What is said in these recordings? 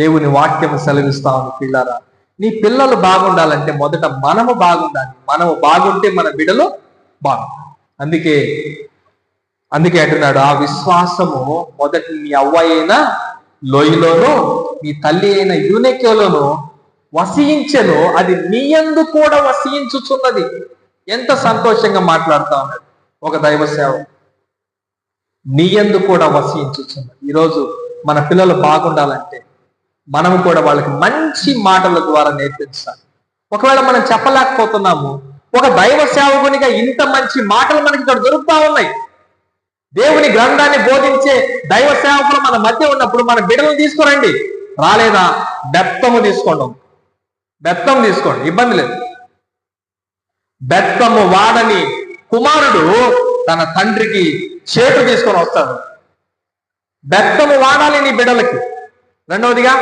దేవుని వాక్యం సెలవిస్తా ఉంది పిల్లరా. నీ పిల్లలు బాగుండాలంటే మొదట మనము బాగుండాలి. మనము బాగుంటే మన బిడలు బాగుంటాయి అందుకే అందుకే అంటున్నాడు ఆ విశ్వాసము మొదటి నీ అవ్వ అయిన లోయలోను నీ తల్లి అయిన యూనెక్యోలోను వసించెను అది నీ యందు కూడా వసించుచున్నది ఎంత సంతోషంగా మాట్లాడుతా ఉన్నాడు ఒక దైవ సేవ నీ ఎందు కూడా వసించుచున్నది ఈరోజు మన పిల్లలు బాగుండాలంటే మనము కూడా వాళ్ళకి మంచి మాటల ద్వారా నేర్పించాలి. ఒకవేళ మనం చెప్పలేకపోతున్నాము ఒక దైవ సేవకునిగా ఇంత మంచి మాటలు మనకి ఇక్కడ దొరుకుతా ఉన్నాయి. దేవుని గ్రంథాన్ని బోధించే దైవ సేవకులు మన మధ్య ఉన్నప్పుడు మన బిడ్డలు తీసుకురండి. రాలేదా? బెత్తము తీసుకోండి. బెత్తం తీసుకోండి. ఇబ్బంది లేదు. బెత్తము వాడని కుమారుడు తన తండ్రికి చేటు తీసుకొని వస్తాడు. బెత్తము వాడాలి నీ బిడ్డలకి రెండవదిగా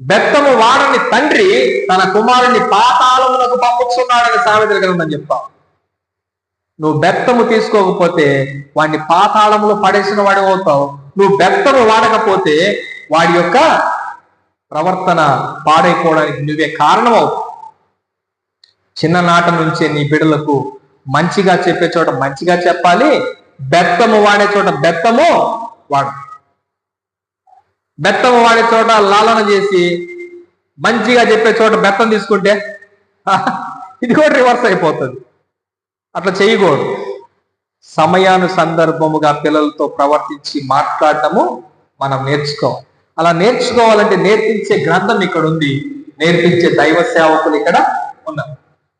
బెత్తము వాడని తండ్రి తన కుమారుని పాతాళములకు పంపుతున్నాడని సామెతలు గ్రంథం చెప్తాం. నువ్వు బెత్తము తీసుకోకపోతే వాడిని పాతాళములు పడేసిన వాడి అవుతావు. నువ్వు బెత్తము వాడకపోతే వాడి యొక్క ప్రవర్తన పాడైపోవడానికి నువ్వే కారణం అవుతావు చిన్ననాట నుంచే నీ బిడలకు మంచిగా చెప్పే చోట మంచిగా చెప్పాలి. బెత్తము వాడే చోట బెత్తము వాడు బెత్తం వాడే చోట లాలన చేసి మంచిగా చెప్పే చోట బెత్తం తీసుకుంటే ఇది కూడా రివర్స్ అయిపోతుంది. అట్లా చేయకూడదు. సమయాను సందర్భముగా పిల్లలతో ప్రవర్తించి మాట్లాడటము మనం నేర్చుకోవాలి. అలా నేర్చుకోవాలంటే నేర్పించే గ్రంథం ఇక్కడ ఉంది. నేర్పించే దైవ సేవకులు ఇక్కడ ఉన్నారు.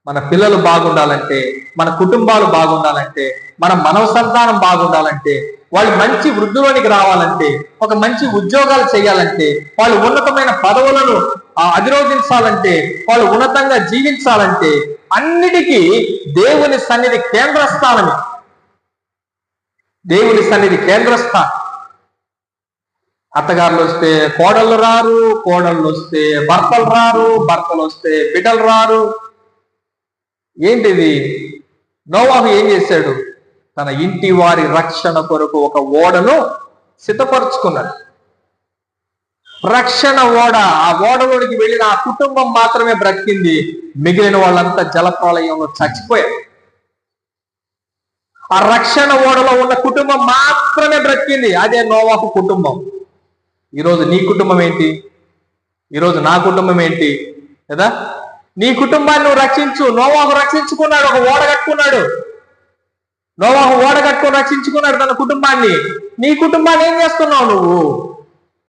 మన పిల్లలు బాగుండాలంటే మన కుటుంబాలు బాగుండాలంటే మన మనవ సంతానం బాగుండాలంటే వాళ్ళు మంచి వృద్ధిలోనికి రావాలంటే ఒక మంచి ఉద్యోగాలు చేయాలంటే వాళ్ళు ఉన్నతమైన పదవులను అధిరోధించాలంటే వాళ్ళు ఉన్నతంగా జీవించాలంటే అన్నిటికీ దేవుని సన్నిధి కేంద్ర స్థానమే దేవుని సన్నిధి కేంద్ర స్థానం అత్తగారులు వస్తే కోడళ్ళు రారు కోడళ్ళు వస్తే భర్తలు రారు భర్తలు వస్తే బిడ్డలు రారు. ఏంటిది? నోవాహు ఏం చేశాడు? తన ఇంటి వారి రక్షణ కొరకు ఒక ఓడను సిద్ధపరచుకున్నాడు. రక్షణ ఓడ ఆ ఓడలోనికి వెళ్ళిన ఆ కుటుంబం మాత్రమే బ్రతికింది. మిగిలిన వాళ్ళంతా జలప్రలయంలో చచ్చిపోయారు. ఆ రక్షణ ఓడలో ఉన్న కుటుంబం మాత్రమే బ్రతికింది. అదే నోవాహు కుటుంబం. ఈరోజు నీ కుటుంబం ఏంటి? ఈరోజు నా కుటుంబం ఏంటి? కదా? నీ కుటుంబాన్ని నువ్వు రక్షించు. నోవాకు రక్షించుకున్నాడు ఒక ఓడ కట్టుకున్నాడు. నోవాహు ఓడ కట్టుకొని రక్షించుకున్నాడు తన కుటుంబాన్ని. నీ కుటుంబాన్ని ఏం చేస్తున్నావు నువ్వు?